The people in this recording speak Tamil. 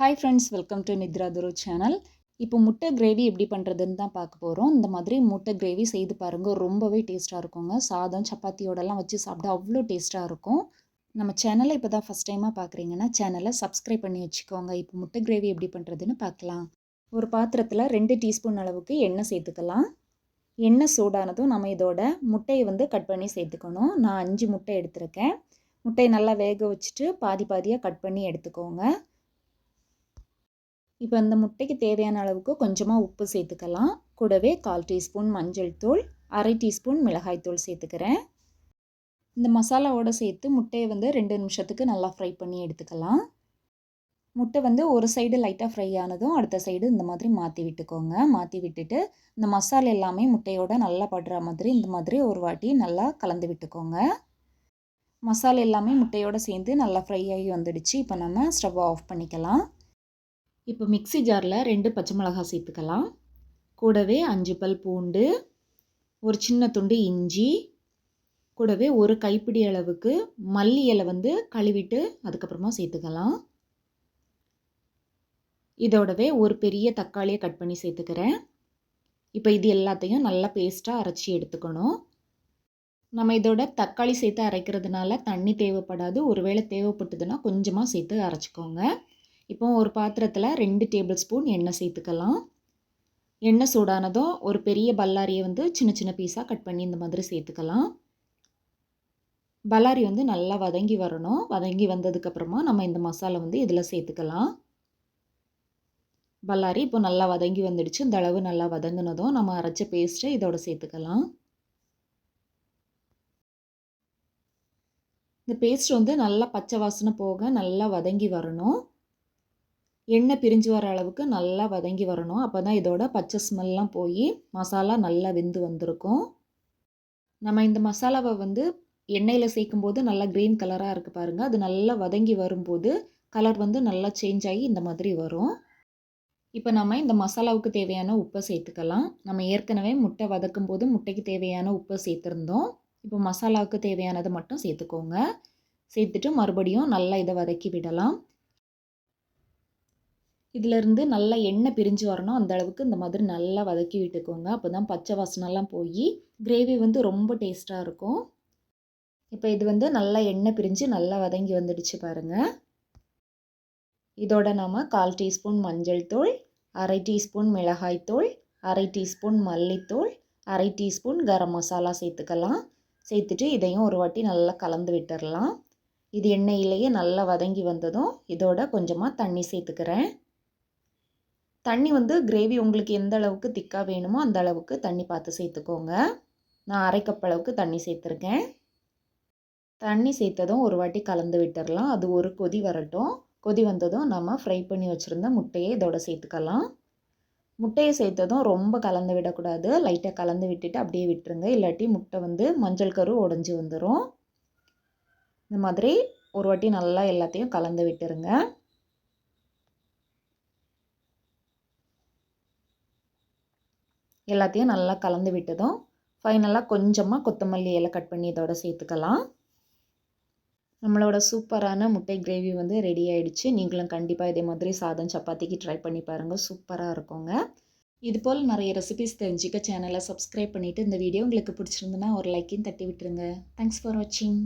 Hi friends welcome to Nithra துரு சேனல் இப்போ முட்டை கிரேவி எப்படி பண்ணுறதுன்னு தான் பார்க்க போகிறோம் இந்த மாதிரி முட்டை கிரேவி செய்து பாருங்கள் ரொம்பவே டேஸ்ட்டாக இருக்குங்க. சாதம் சப்பாத்தியோடலாம் வச்சு சாப்பிட அவ்வளோ டேஸ்ட்டாக இருக்கும். நம்ம சேனலை இப்போ தான் ஃபஸ்ட் டைமாக பார்க்குறீங்கன்னா சேனலை சப்ஸ்கிரைப் பண்ணி வச்சுக்கோங்க. இப்போ முட்டை கிரேவி எப்படி பண்ணுறதுன்னு பார்க்கலாம். ஒரு பாத்திரத்தில் ரெண்டு டீஸ்பூன் அளவுக்கு எண்ணெய் சேர்த்துக்கலாம். எண்ணெய் சூடானதும் நம்ம இதோட முட்டையை வந்து கட் பண்ணி சேர்த்துக்கணும். நான் அஞ்சு முட்டை எடுத்திருக்கேன். முட்டையை நல்லா வேக வச்சுட்டு பாதி பாதியாக கட் பண்ணி எடுத்துக்கோங்க. இப்போ இந்த முட்டைக்கு தேவையான அளவுக்கு கொஞ்சமாக உப்பு சேர்த்துக்கலாம். கூடவே கால் டீஸ்பூன் மஞ்சள் தூள் அரை டீஸ்பூன் மிளகாய் தூள் சேர்த்துக்கிறேன். இந்த மசாலாவோடு சேர்த்து முட்டையை வந்து ரெண்டு நிமிஷத்துக்கு நல்லா ஃப்ரை பண்ணி எடுத்துக்கலாம். முட்டை வந்து ஒரு சைடு லைட்டாக ஃப்ரை ஆனதும் அடுத்த சைடு இந்த மாதிரி மாற்றி விட்டுக்கோங்க. மாற்றி விட்டுட்டு இந்த மசாலா எல்லாமே முட்டையோட நல்லா படுற மாதிரி இந்த மாதிரி ஒரு வாட்டி நல்லா கலந்து விட்டுக்கோங்க. மசாலா எல்லாமே முட்டையோடு சேர்ந்து நல்லா ஃப்ரை ஆகி வந்துடுச்சு. இப்போ நம்ம ஸ்டவ் ஆஃப் பண்ணிக்கலாம். இப்போ மிக்சி ஜாரில் ரெண்டு பச்சை மிளகாய் சேர்த்துக்கலாம். கூடவே அஞ்சு பல் பூண்டு ஒரு சின்ன துண்டு இஞ்சி கூடவே ஒரு கைப்பிடி அளவுக்கு மல்லி இலை வந்து கழுவிட்டு அதுக்கப்புறமா சேர்த்துக்கலாம். இதோடவே ஒரு பெரிய தக்காளியை கட் பண்ணி சேர்த்துக்கிறேன். இப்போ இது எல்லாத்தையும் நல்லா பேஸ்ட்டாக அரைச்சி எடுத்துக்கணும். நம்ம இதோட தக்காளி சேர்த்து அரைக்கிறதுனால தண்ணி தேவைப்படாது. ஒருவேளை தேவைப்பட்டதுன்னா கொஞ்சமாக சேர்த்து அரைச்சிக்கோங்க. இப்போ ஒரு பாத்திரத்தில் ரெண்டு டேபிள் ஸ்பூன் எண்ணெய் சேர்த்துக்கலாம். எண்ணெய் சூடானதும் ஒரு பெரிய பல்லாரியை வந்து சின்ன சின்ன பீஸாக கட் பண்ணி இந்த மாதிரி சேர்த்துக்கலாம். பல்லாரி வந்து நல்லா வதங்கி வரணும். வதங்கி வந்ததுக்கப்புறமா நம்ம இந்த மசாலா வந்து இதில் சேர்த்துக்கலாம். பல்லாரி இப்போ நல்லா வதங்கி வந்துடுச்சு. இந்த அளவு நல்லா வதங்கினதும் நம்ம அரைச்ச பேஸ்ட்டை இதோட சேர்த்துக்கலாம். இந்த பேஸ்ட் வந்து நல்லா பச்சை வாசனை போக நல்லா வதங்கி வரணும். எண்ணெய் பிரிஞ்சு வர அளவுக்கு நல்லா வதங்கி வரணும். அப்போ தான் இதோட பச்சை ஸ்மெல்லாம் போய் மசாலா நல்லா வெந்து வந்திருக்கும். நம்ம இந்த மசாலாவை வந்து எண்ணெயில் சேர்க்கும்போது நல்லா க்ரீன் கலராக இருக்குது பாருங்கள் அது நல்லா வதங்கி வரும்போது கலர் வந்து நல்லா சேஞ்ச் ஆகி இந்த மாதிரி வரும். இப்போ நம்ம இந்த மசாலாவுக்கு தேவையான உப்பை சேர்த்துக்கலாம். நம்ம ஏற்கனவே முட்டை வதக்கும் போது முட்டைக்கு தேவையான உப்பை சேர்த்துருந்தோம். இப்போ மசாலாவுக்கு தேவையானதை மட்டும் சேர்த்துக்கோங்க. சேர்த்துட்டு மறுபடியும் நல்லா இதை வதக்கி விடலாம். இதிலேருந்து நல்லா எண்ணெய் பிரிஞ்சு வரணும். அந்த அளவுக்கு இந்த மாதிரி நல்லா வதக்கி விட்டுக்கோங்க. அப்போ தான் பச்சை வாசனெல்லாம் போய் கிரேவி வந்து ரொம்ப டேஸ்ட்டாக இருக்கும். இப்போ இது வந்து நல்லா எண்ணெய் பிரிஞ்சு நல்லா வதங்கி வந்துடுச்சு பாருங்கள் இதோட நாம் கால் டீஸ்பூன் மஞ்சள் தூள் அரை டீஸ்பூன் மிளகாய் தூள் அரை டீஸ்பூன் மல்லித்தூள் அரை டீஸ்பூன் கரம் மசாலா சேர்த்துக்கலாம். சேர்த்துட்டு இதையும் ஒரு வாட்டி நல்லா கலந்து விட்டுடலாம் இது எண்ணெயிலேயே நல்லா வதங்கி வந்ததும் இதோட கொஞ்சமாக தண்ணி சேர்த்துக்கிறேன். தண்ணி வந்து கிரேவி உங்களுக்கு எந்த அளவுக்கு திக்காக வேணுமோ அந்த அளவுக்கு தண்ணி பார்த்து சேர்த்துக்கோங்க. நான் அரை கப் அளவுக்கு தண்ணி சேர்த்துருக்கேன். தண்ணி சேர்த்ததும் ஒரு வாட்டி கலந்து விட்டுடலாம் அது ஒரு கொதி வரட்டும். கொதி வந்ததும் நம்ம ஃப்ரை பண்ணி வச்சுருந்த முட்டையை இதோட சேர்த்துக்கலாம். முட்டையை சேர்த்ததும் ரொம்ப கலந்து விடக்கூடாது. லைட்டாக கலந்து விட்டுட்டு அப்படியே விட்டுருங்க. இல்லாட்டி முட்டை வந்து மஞ்சள் கரு உடஞ்சி வந்துடும் இந்த மாதிரி ஒரு வாட்டி நல்லா எல்லாத்தையும் கலந்து விட்டுருங்க. எல்லாத்தையும் நல்லா கலந்து விட்டதும் ஃபைனலாக கொஞ்சமாக கொத்தமல்லி இலை கட் பண்ணி இதோட சேர்த்துக்கலாம். நம்மளோட சூப்பரான முட்டை கிரேவி வந்து ரெடி ஆகிடுச்சு நீங்களும் கண்டிப்பாக இதே மாதிரி சாதம் சப்பாத்திக்கு ட்ரை பண்ணி பாருங்கள் சூப்பராக இருக்குங்க. இதுபோல் நிறைய ரெசிபிஸ் தெரிஞ்சுக்க சேனலை சப்ஸ்கிரைப் பண்ணிவிட்டு இந்த வீடியோ உங்களுக்கு பிடிச்சிருந்துன்னா ஒரு லைக்கையும் தட்டி விட்டுருங்க. தேங்க்ஸ் ஃபார் வாட்சிங்